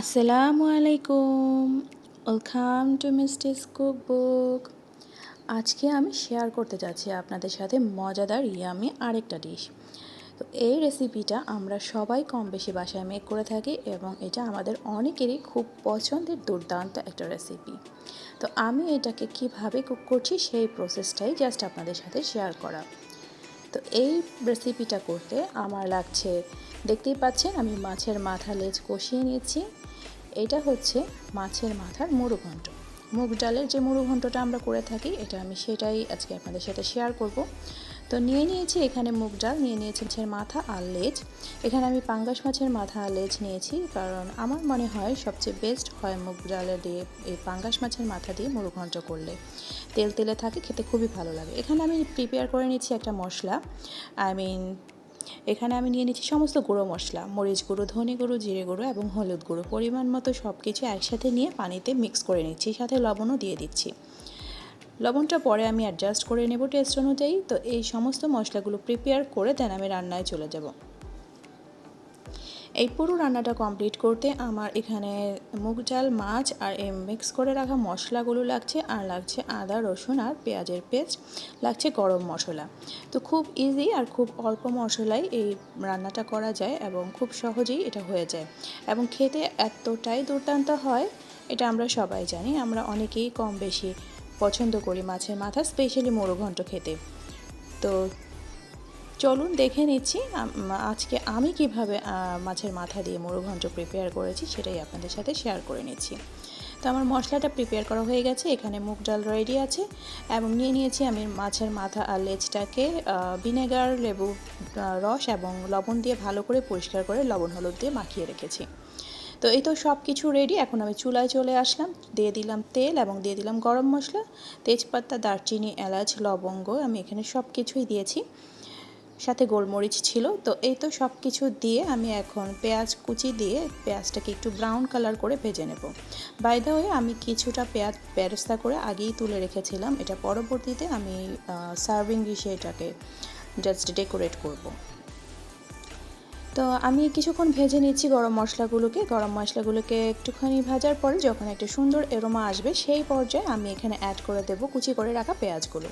আসসালামু আলাইকুম। Welcome to Misti's cook book আজকে আমি শেয়ার করতে যাচ্ছি আপনাদের সাথে মজাদার ইয়ামি আরেকটা ডিশ তো এই রেসিপিটা আমরা সবাই কম বেশি বাসায় মেক করে থাকি এবং এটা আমাদের অনেকেরই খুব পছন্দের দুর্দান্ত একটা রেসিপি তো আমি এটাকে কীভাবে কুক করছি সেই প্রসেসটাই জাস্ট আপনাদের সাথে শেয়ার করা। তো এই রেসিপিটা করতে আমার লাগছে, দেখতেই পাচ্ছেন আমি মাছের মাথা লেজ কষিয়ে নিয়েছি। এটা হচ্ছে মাছের মাথার মুড়োঘণ্ট মুগ ডালের যে মুড়োঘণ্টটা আমরা করে থাকি, এটা আমি সেটাই আজকে আপনাদের সাথে শেয়ার করব। তো নিয়ে নিয়েছি এখানে মুগ ডাল, নিয়ে নিয়েছি মাছের মাথা আর লেজ। এখানে আমি পাঙ্গাস মাছের মাথা আর লেজ নিয়েছি, কারণ আমার মনে হয় সবচেয়ে বেস্ট হয় মুগ ডালে দিয়ে, এই পাঙ্গাস মাছের মাথা দিয়ে মুড়োঘণ্ট করলে। তেল তেলে থাকে, খেতে খুবই ভালো লাগে। এখানে আমি প্রিপেয়ার করে নিচ্ছি একটা মশলা। আই মিন এখানে আমি নিয়ে নিচ্ছি সমস্ত গুঁড়ো মশলা। মরিচ গুঁড়ো, ধনে গুঁড়ো, জিরে গুঁড়ো এবং হলুদ গুঁড়ো। পরিমাণ মতো সব কিছু একসাথে নিয়ে পানিতে মিক্স করে নিচ্ছি। সাথে লবণও দিয়ে দিচ্ছি। লবণটা পরে আমি অ্যাডজাস্ট করে নেব টেস্ট অনুযায়ী। তো এই সমস্ত মশলাগুলো প্রিপেয়ার করে দেন আমি রান্নায় চলে যাব। এই পুরো রান্নাটা কমপ্লিট করতে আমার এখানে মুগ ডাল, মাছ আর মিক্স করে রাখা মশলাগুলো লাগছে আর লাগছে আদা, রসুন আর পেঁয়াজের পেস্ট। লাগছে গরম মশলা। তো খুব ইজি আর খুব অল্প মশলায় এই রান্নাটা করা যায় এবং খুব সহজেই এটা হয়ে যায়। এবং খেতে এতটাই দুর্দান্ত হয়, এটা আমরা সবাই জানি। আমরা অনেকেই কম বেশি পছন্দ করি মাছের মাথা স্পেশালি মোরঘণ্ট খেতে। তো চলুন দেখে নিচ্ছি আজকে আমি কীভাবে মাছের মাথা দিয়ে মুড়োঘণ্ট প্রিপেয়ার করেছি সেটাই আপনাদের সাথে শেয়ার করে নিচ্ছি। তো আমার মশলাটা প্রিপেয়ার করা হয়ে গেছে, এখানে মুগ ডাল রেডি আছে এবং নিয়ে নিয়েছি আমি মাছের মাথা আর লেজটাকে ভিনেগার লেবু রস এবং লবণ দিয়ে ভালো করে পরিষ্কার করে লবণ হলুদ দিয়ে মাখিয়ে রেখেছি। তো এই তো সব কিছু রেডি এখন আমি চুলায় চলে আসলাম, দিয়ে দিলাম তেল এবং দিয়ে দিলাম গরম মশলা, তেজপাতা, দারচিনি, এলাচ, লবঙ্গ আমি এখানে সব কিছুই দিয়েছি। সাথে গোলমরিচ ছিল। তো এই তো সব কিছু দিয়ে আমি এখন পেঁয়াজ কুচি দিয়ে পেঁয়াজটাকে একটু ব্রাউন কালার করে ভেজে নেব। বাইদা হয়ে আমি কিছুটা পেঁয়াজ ব্যবস্থা করে আগেই তুলে রেখেছিলাম। এটা পরবর্তীতে আমি সার্ভিং ডিশে এটাকে জাস্ট ডেকোরেট করব। তো আমি কিছুক্ষণ ভেজে নিচ্ছি গরম মশলাগুলোকে। গরম মশলাগুলোকে একটুখানি ভাজার পরে যখন একটা সুন্দর এরোমা আসবে, সেই পর্যায়ে আমি এখানে অ্যাড করে দেবো, কুচি করে রাখা পেঁয়াজগুলো।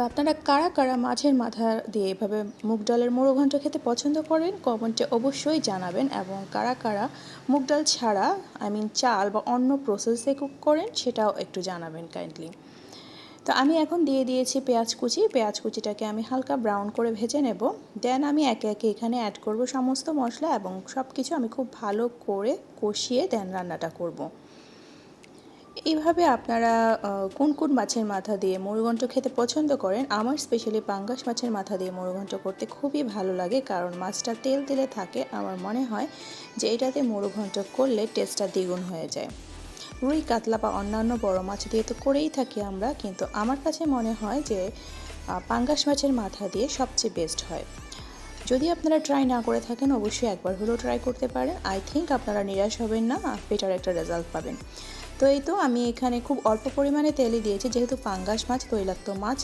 তো আপনারা কারা কারা মাছের মাথা দিয়ে এভাবে মুগ ডালের মোড়ো ঘন্ট খেতে পছন্দ করেন? কমেন্টে অবশ্যই জানাবেন এবং কারা কারা মুগ ডাল ছাড়া আই মিন চাল বা অন্য প্রসেসে কুক করেন সেটাও একটু জানাবেন কাইন্ডলি তো আমি এখন দিয়ে দিয়েছি পেঁয়াজ কুচি। পেঁয়াজ কুচিটাকে আমি হালকা ব্রাউন করে ভেজে নেব। দেন আমি একে একে এখানে অ্যাড করব সমস্ত মশলা এবং সব কিছু আমি খুব ভালো করে কষিয়ে দেন রান্নাটা করব। এইভাবে আপনারা কোন কোন মাছের মাথা দিয়ে মুড়িঘণ্ট খেতে পছন্দ করেন? আমার স্পেশালি পাঙ্গাস মাছের মাথা দিয়ে মুড়িঘণ্ট করতে খুবই ভালো লাগে, কারণ মাছটা তেল তেলে থাকে। আমার মনে হয় যে এটাতে মুড়িঘণ্ট করলে টেস্টটা দ্বিগুণ হয়ে যায়। রুই, কাতলা বা অন্যান্য বড় মাছ দিয়ে তো করেই থাকি আমরা, কিন্তু আমার কাছে মনে হয় যে পাঙ্গাস মাছের মাথা দিয়ে সবচেয়ে বেস্ট হয়। যদি আপনারা ট্রাই না করে থাকেন, অবশ্যই একবার হলেও ট্রাই করতে পারেন। আই থিঙ্ক আপনারা নিরাশ হবেন না বেটার একটা রেজাল্ট পাবেন। তো এই তো আমি এখানে খুব অল্প পরিমাণে তেলই দিয়েছি, যেহেতু পাঙ্গাস মাছ, তৈলাক্ত মাছ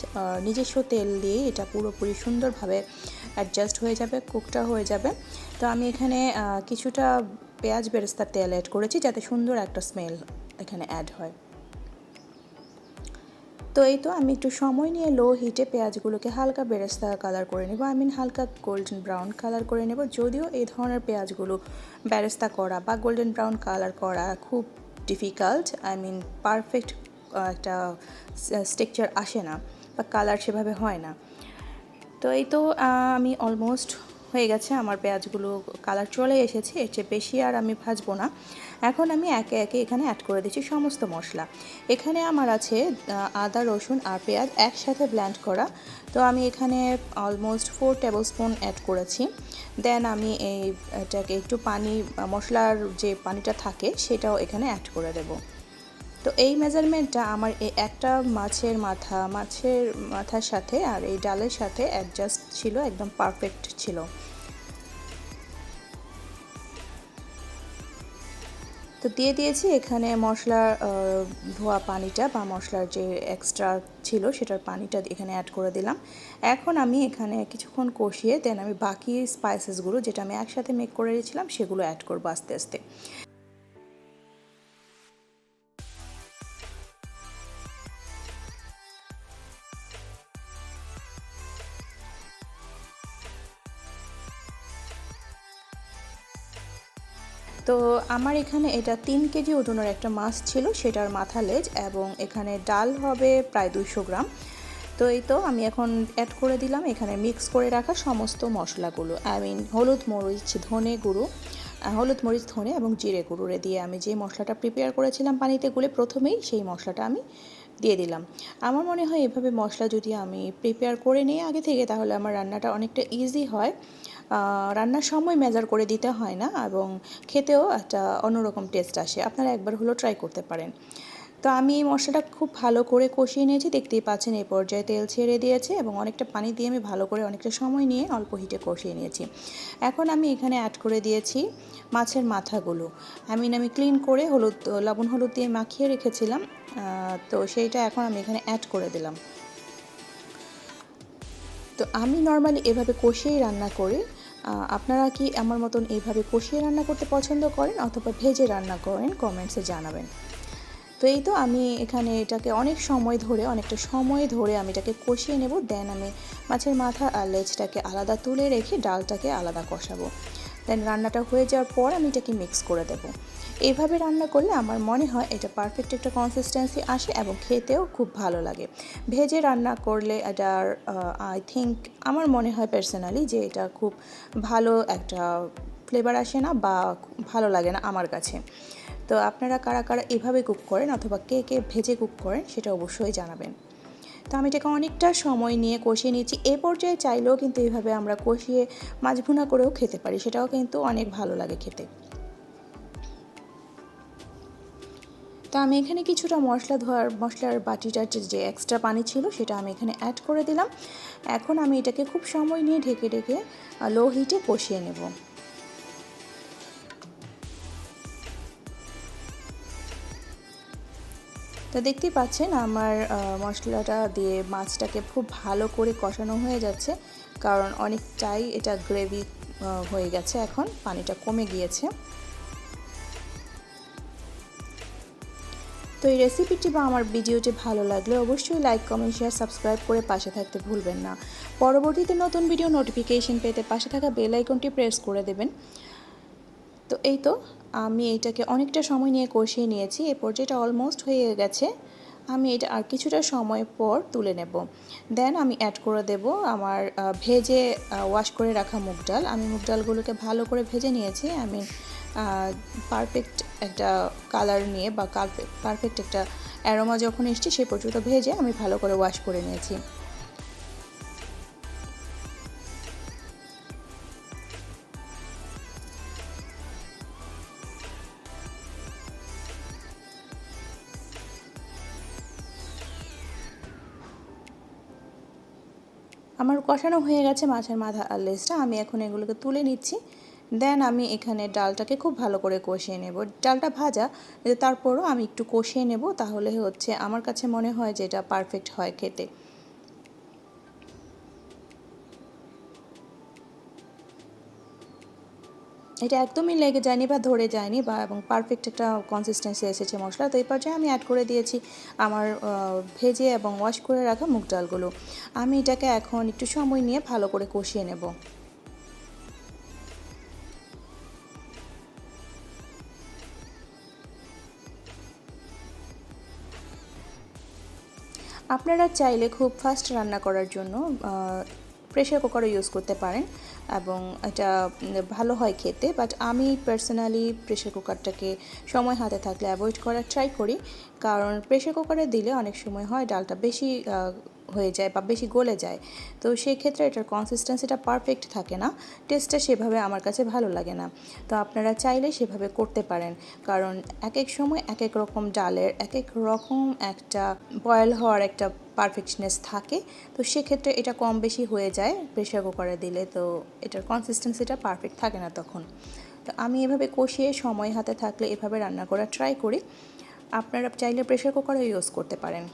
নিজস্ব তেল দিয়ে এটা পুরোপুরি সুন্দরভাবে অ্যাডজাস্ট হয়ে যাবে কুকটা হয়ে যাবে। তো আমি এখানে কিছুটা পেঁয়াজ বেরেস্তার তেল অ্যাড করেছি যাতে সুন্দর একটা স্মেল এখানে অ্যাড হয়। তো এই তো আমি একটু সময় নিয়ে লো হিটে পেঁয়াজগুলোকে হালকা বেরেস্তা কালার করে নেব আই মিন হালকা গোল্ডেন ব্রাউন কালার করে নেব, যদিও এই ধরনের পেঁয়াজগুলো বেরেস্তা করা বা গোল্ডেন ব্রাউন কালার করা খুব ডিফিকাল্ট আই মিন পারফেক্ট একটা স্ট্রাকচার আসে না বা কালার সেভাবে হয় না। তো এই তো আমি অলমোস্ট হয়ে গেছে, আমার পেঁয়াজগুলো কালার চলে এসেছে, এর চেয়ে বেশি আর আমি ভাজবো না। এখন আমি একে একে এখানে অ্যাড করে দিচ্ছি সমস্ত মশলা। এখানে আমার আছে আদা, রসুন আর পেঁয়াজ একসাথে ব্ল্যান্ড করা। তো আমি এখানে almost four tablespoon add করেছি। দেন আমি এই, এটাকে একটু পানি, মশলার যে পানিটা থাকে, সেটাও এখানে অ্যাড করে দেব। তো এই মেজারমেন্টটা আমার এই একটা মাছের মাথা, মাছের মাথার সাথে আর এই ডালের সাথে অ্যাডজাস্ট ছিল, একদম পারফেক্ট ছিল। তো দিয়ে দিয়েছি। এখানে মশলার ধোয়া পানিটা বা মশলার যে এক্সট্রা ছিল সেটার পানিটা এখানে অ্যাড করে দিলাম। এখন আমি এখানে কিছুক্ষণ কষিয়ে দেন আমি বাকি স্পাইসেসগুলো যেটা আমি একসাথে মেক করে রেখেছিলাম সেগুলো অ্যাড করব আস্তে আস্তে। তো আমার এখানে এটা তিন কেজি ওজনের একটা মাছ ছিল, সেটার মাথা লেজ এবং এখানে ডাল হবে প্রায় দুইশো গ্রাম। তো এই তো আমি এখন অ্যাড করে দিলাম, এখানে মিক্স করে রাখা সমস্ত মশলাগুলো। আই মিন হলুদ মরিচ, ধনে গুঁড়ো হলুদ মরিচ, ধনে এবং জিরে গুঁড়ো দিয়ে আমি যে মশলাটা প্রিপেয়ার করেছিলাম পানিতে গুলে প্রথমেই সেই মশলাটা আমি দিয়ে দিলাম। আমার মনে হয় এভাবে মশলা যদি আমি প্রিপেয়ার করে নিই আগে থেকে, তাহলে আমার রান্নাটা অনেকটা ইজি হয়। রান্নার সময় মেজার করে দিতে হয় না এবং খেতেও একটা অন্যরকম টেস্ট আসে। আপনারা একবার হলেও ট্রাই করতে পারেন। তো আমি এই মশলাটা খুব ভালো করে কষিয়ে নিয়েছি। দেখতেই পাচ্ছেন এই পর্যায়ে তেল ছেড়ে দিয়েছে এবং অনেকটা পানি দিয়ে আমি ভালো করে অনেকটা সময় নিয়ে অল্প হিটে কষিয়ে নিয়েছি। এখন আমি এখানে অ্যাড করে দিয়েছি মাছের মাথাগুলো। আমি আমি ক্লিন করে হলুদ, লবণ হলুদ দিয়ে মাখিয়ে রেখেছিলাম তো সেইটা এখন আমি এখানে অ্যাড করে দিলাম। তো আমি নর্মালি এভাবে কষিয়েই রান্না করি। আপনারা কি আমার মতন এইভাবে কষিয়ে রান্না করতে পছন্দ করেন অথবা ভেজে রান্না করেন কমেন্টসে জানাবেন। তো এই তো আমি এখানে এটাকে অনেক সময় ধরে, অনেকটা সময় ধরে আমি এটাকে কষিয়ে নেব দেন আমি মাছের মাথা আর লেজটাকে আলাদা তুলে রেখে ডালটাকে আলাদা কষাবো। দেন রান্নাটা হয়ে যাওয়ার পর আমি এটাকে মিক্স করে দেব। এইভাবে রান্না করলে আমার মনে হয় এটা পারফেক্ট একটা কনসিস্টেন্সি আসে এবং খেতেও খুব ভালো লাগে। ভেজে রান্না করলে এটার আই থিঙ্ক আমার মনে হয় পার্সোনালি যে এটা খুব ভালো একটা ফ্লেভার আসে না বা ভালো লাগে না আমার কাছে। তো আপনারা কারা কারা এভাবে কুক করেন অথবা কে কে ভেজে কুক করেন সেটা অবশ্যই জানাবেন। তো আমি এটাকে অনেকটা সময় নিয়ে কষিয়ে নিয়েছি এ পর্যায়ে চাইলেও কিন্তু এইভাবে আমরা কষিয়ে মাছ ভুনা করেও খেতে পারি, সেটাও কিন্তু অনেক ভালো লাগে খেতে। তো আমি এখানে কিছুটা মশলা ধোয়ার, মশলার বাটিটার যে- এক্সট্রা পানি ছিল সেটা আমি এখানে অ্যাড করে দিলাম। এখন আমি এটাকে খুব সময় নিয়ে ঢেকে ঢেকে লো হিটে কষিয়ে নেব। তো দেখতেই পাচ্ছেন আমার মশলাটা দিয়ে মাছটাকে খুব ভালো করে কষানো হয়ে যাচ্ছে, কারণ অনেকটাই এটা গ্রেভি হয়ে গেছে এখন, পানিটা কমে গিয়েছে। তো এই রেসিপিটি বা আমার ভিডিওটি ভালো লাগলে অবশ্যই লাইক কমেন্ট শেয়ার সাবস্ক্রাইব করে পাশে থাকতে ভুলবেন না। পরবর্তীতে নতুন ভিডিও নোটিফিকেশন পেতে পাশে থাকা বেল আইকনটি প্রেস করে দেবেন। তো এই তো, আমি এটাকে অনেকটা সময় নিয়ে কষিয়ে নিয়েছি। এ পর্যায়েটা অলমোস্ট হয়ে গেছে। আমি এটা আর কিছুটা সময় পর তুলে নেব। দেন আমি অ্যাড করে দেব আমার ভেজে ওয়াশ করে রাখা মুগ ডাল। আমি মুগ ডালগুলোকে ভালো করে ভেজে নিয়েছি। আমি পারফেক্ট একটা কালার নিয়ে বা পারফেক্ট একটা অ্যারোমা যখন এসছে সে পর্যন্ত ভেজে আমি ভালো করে ওয়াশ করে নিয়েছি। আমার কষানো হয়ে গেছে মাছের মাথা আর লেজটা আমি এখন এগুলোকে তুলে নিচ্ছি। দেন আমি এখানে ডালটাকে খুব ভালো করে কষিয়ে নেব। ডালটা ভাজা তারপরও আমি একটু কষিয়ে নেব, তাহলে হচ্ছে আমার কাছে মনে হয় যে এটা পারফেক্ট হয় খেতে। এটা একদমই লেগে যায়নি বা ধরে যায়নি বা এবং পারফেক্ট একটা কনসিস্টেন্সি এসেছে মশলা। তো এই পর্যায়ে আমি অ্যাড করে দিয়েছি আমার ভেজে এবং ওয়াশ করে রাখা মুগ ডালগুলো। আমি এটাকে এখন একটু সময় নিয়ে ভালো করে কষিয়ে নেব। আপনারা চাইলে খুব ফাস্ট রান্না করার জন্য প্রেশার কুকারও ইউজ করতে পারেন এবং এটা ভালো হয় খেতে বাট আমি পার্সোনালি প্রেশার কুকারটাকে সময় হাতে থাকলে অ্যাভয়েড করার ট্রাই করি। কারণ প্রেশার কুকারে দিলে অনেক সময় হয় ডালটা বেশি হয়ে যায় বা বেশি গলে যায়। তো সেই ক্ষেত্রে এটার কনসিস্টেন্সিটা পারফেক্ট থাকে না। টেস্টটা সেভাবে আমার কাছে ভালো লাগে না। তো আপনারা চাইলে সেভাবে করতে পারেন। কারণ এক এক সময় এক এক রকম ডালের এক এক রকম একটা বয়েল হওয়ার একটা পারফেক্টনেস থাকে। তো সেক্ষেত্রে এটা কম বেশি হয়ে যায় প্রেশার কুকারে দিলে। তো এটার কনসিস্টেন্সিটা পারফেক্ট থাকে না তখন। তো আমি এভাবে কষিয়ে সময় হাতে থাকলে এভাবে রান্না করা ট্রাই করি। আপনারা চাইলে প্রেশার কুকারও ইউজ করতে পারেন।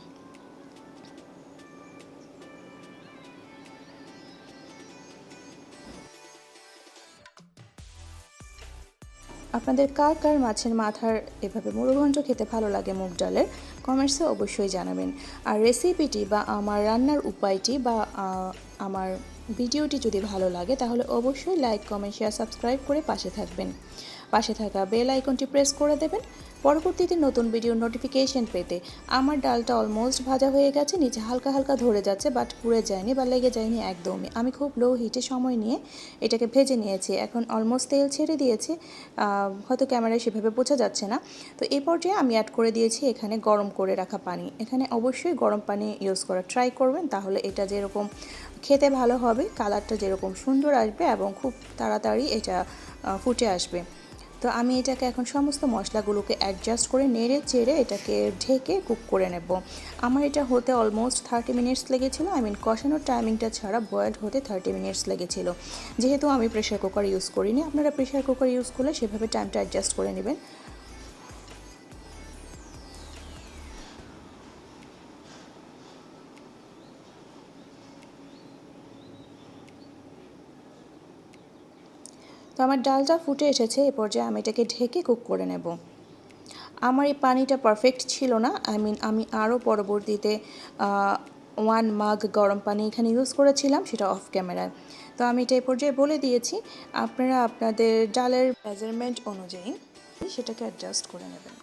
আপনাদের কার কার মাছের মাথার এভাবে মুড়োঘণ্ট খেতে ভালো লাগে মুগ ডালের? কমেন্টসে অবশ্যই জানাবেন। আর রেসিপিটি বা আমার রান্নার উপায়টি বা আমার ভিডিওটি যদি ভালো লাগে তাহলে অবশ্যই লাইক, কমেন্ট, শেয়ার, সাবস্ক্রাইব করে পাশে থাকবেন। পাশে থাকা বেল আইকনটি প্রেস করে দেবেন। পরবর্তীতে নতুন ভিডিও নোটিফিকেশন পেতে আমার ডালটা অলমোস্ট ভাজা হয়ে গেছে, নিচে হালকা হালকা ধরে যাচ্ছে বাট পুড়ে যায়নি বা লেগে যায়নি একদমই। আমি খুব লো হিটে সময় নিয়ে এটাকে ভেজে নিয়েছি। এখন অলমোস্ট তেল ছেড়ে দিয়েছে। হয়তো ক্যামেরায় সেভাবে বোঝা যাচ্ছে না। তো এই পর্যায়ে আমি অ্যাড করে দিয়েছি এখানে গরম করে রাখা পানি। এখানে অবশ্যই গরম পানি ইউজ করা ট্রাই করবেন, তাহলে এটা যেরকম খেতে ভালো হবে কালারটা যেরকম সুন্দর আসবে এবং খুব তাড়াতাড়ি এটা ফুটে আসবে। তো আমি এটাকে এখন সমস্ত মশলাগুলোকে অ্যাডজাস্ট করে নেড়ে চেড়ে এটাকে ঢেকে কুক করে নেব। আমার এটা হতে অলমোস্ট থার্টি মিনিটস লেগেছিলো। আই মিন কষানোর টাইমিংটা ছাড়া বয়েলড হতে থার্টি মিনিটস লেগেছিলো। যেহেতু আমি প্রেশার কুকার ইউজ করিনি, আপনারা প্রেশার কুকার ইউজ করলে সেভাবে টাইমটা অ্যাডজাস্ট করে নেবেন। তো আমার ডালটা ফুটে এসেছে, এ পর্যায়ে আমি এটাকে ঢেকে কুক করে নেব। আমার এই পানিটা পারফেক্ট ছিল না। আই মিন আমি আরও পরবর্তীতে ওয়ান মাগ গরম পানি এখানে ইউজ করেছিলাম, সেটা অফ ক্যামেরায় তো আমি এটা এই পর্যায়ে বলে দিয়েছি, আপনারা আপনাদের ডালের মেজারমেন্ট অনুযায়ী সেটাকে অ্যাডজাস্ট করে নেবেন।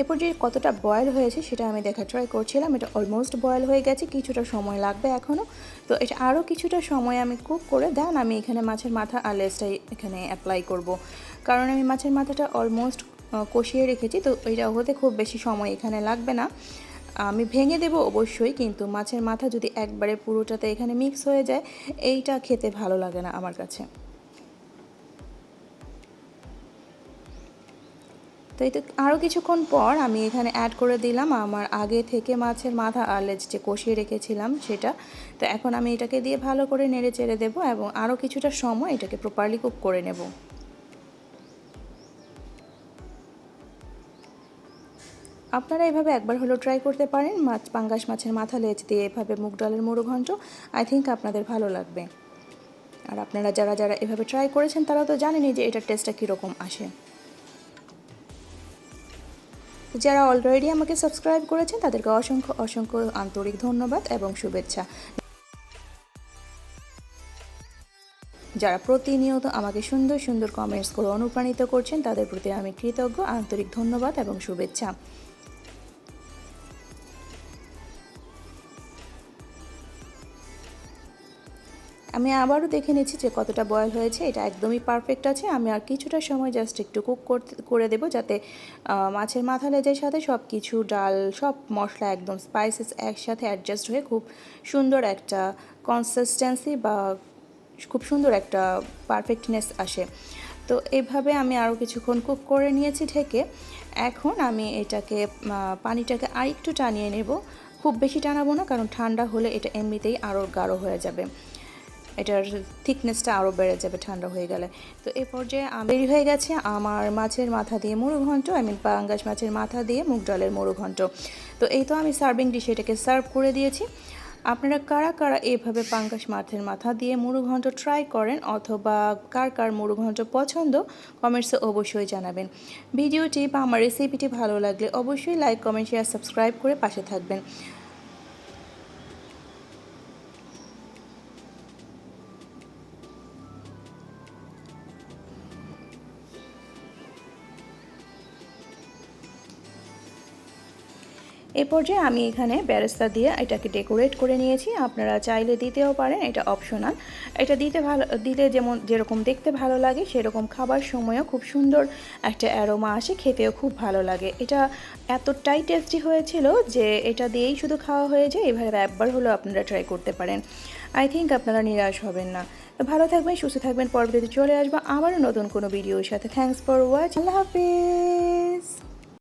এরপর যে কতটা বয়েল হয়েছে সেটা আমি দেখা ট্রাই করছিলাম। এটা অলমোস্ট বয়েল হয়ে গেছে, কিছুটা সময় লাগবে এখনও তো এটা আরও কিছুটা সময় আমি কুক করে দেন আমি এখানে মাছের মাথা আর লেসটাই এখানে অ্যাপ্লাই করব। কারণ আমি মাছের মাথাটা অলমোস্ট কষিয়ে রেখেছি, তো এটা হতে খুব বেশি সময় এখানে লাগবে না। আমি ভেঙে দেব অবশ্যই, কিন্তু মাছের মাথা যদি একবারে পুরোটাতে এখানে মিক্স হয়ে যায়, এইটা খেতে ভালো লাগে না আমার কাছে। তো এই তো আরও কিছুক্ষণ পর আমি এখানে অ্যাড করে দিলাম আমার আগে থেকে মাছের মাথা আর লেজ যে কষিয়ে রেখেছিলাম সেটা। তো এখন আমি এটাকে দিয়ে ভালো করে নেড়ে চেড়ে দেবো এবং আরও কিছুটা সময় এটাকে প্রপারলি কুক করে নেব। আপনারা এভাবে একবার হলেও ট্রাই করতে পারেন, মাছ, পাঙ্গাস মাছের মাথা লেজ দিয়ে এভাবে মুগ ডালের মুড়ো আই থিঙ্ক আপনাদের ভালো লাগবে। আর আপনারা যারা যারা এভাবে ট্রাই করেছেন তারা তো জানেনই যে এটার টেস্টটা কীরকম আসে। যারা অলরেডি আমাকে সাবস্ক্রাইব করেছেন, তাদেরকে অসংখ্য অসংখ্য আন্তরিক ধন্যবাদ এবং শুভেচ্ছা। যারা প্রতিনিয়ত আমাকে সুন্দর সুন্দর কমেন্টস করে অনুপ্রাণিত করছেন, তাদের প্রতি আমি কৃতজ্ঞ, আন্তরিক ধন্যবাদ এবং শুভেচ্ছা। আমি আবারও দেখে নিচ্ছি যে কতটা বয়েল হয়েছে, এটা একদমই পারফেক্ট আছে। আমি আর কিছুটা সময় জাস্ট একটু কুক করতে, করে দেবো যাতে মাছের মাথা লেজের সাথে সব কিছু ডাল, সব মশলা একদম স্পাইসেস একসাথে অ্যাডজাস্ট হয়ে খুব সুন্দর একটা কনসিস্টেন্সি বা খুব সুন্দর একটা পারফেক্টনেস আসে। তো এইভাবে আমি আরও কিছুক্ষণ কুক করে নিয়েছি ঢেকে। এখন আমি এটাকে পানিটাকে আর একটু টানিয়ে নেব। খুব বেশি টানাবো না, কারণ ঠান্ডা হলে এটা এমনিতেই আরও গাঢ় হয়ে যাবে। এটার থিকনেসটা আরও বেড়ে যাবে, ঠান্ডা হয়ে গেলে। তো এই পর্যায়ে আমি হয়ে গেছে আমার মাছের মাথা দিয়ে মুড়ো ঘন্ট আই মিন পাঙ্গাস মাছের মাথা দিয়ে মুগ ডালের মুড়ো তো এই তো আমি সার্ভিং ডিশে এটাকে সার্ভ করে দিয়েছি। আপনারা কারা কারা এভাবে পাঙ্গাস মাছের মাথা দিয়ে মুড়ো ঘন্ট ট্রাই করেন অথবা কার কার মুড়ো ঘন্ট পছন্দ কমেন্টসে অবশ্যই জানাবেন। ভিডিওটি বা আমার রেসিপিটি ভালো লাগলে অবশ্যই লাইক কমেন্ট শেয়ার সাবস্ক্রাইব করে পাশে থাকবেন। এই পর্যায়ে আমি এখানে ব্যারেস্তা দিয়ে এটাকে ডেকোরেট করে নিয়েছি। আপনারা চাইলে দিতেও পারেন, এটা অপশনাল। এটা দিতে ভালো, দিলে যেমন, যেরকম দেখতে ভালো লাগে, সেরকম খাবার সময়ও খুব সুন্দর একটা অ্যারোমা আসে, খেতেও খুব ভালো লাগে। এটা এতটাই টেস্টি হয়েছিল যে এটা দিয়েই শুধু খাওয়া হয়ে যায় এভাবে একবার হলেও আপনারা ট্রাই করতে পারেন। আই থিঙ্ক আপনারা নিরাশ হবেন না। ভালো থাকবেন, সুস্থ থাকবেন, পরবর্তীতে চলে আসব আবারও নতুন কোনো ভিডিওর সাথে। থ্যাংকস ফর ওয়াচ আল্লাহ হাফিজ।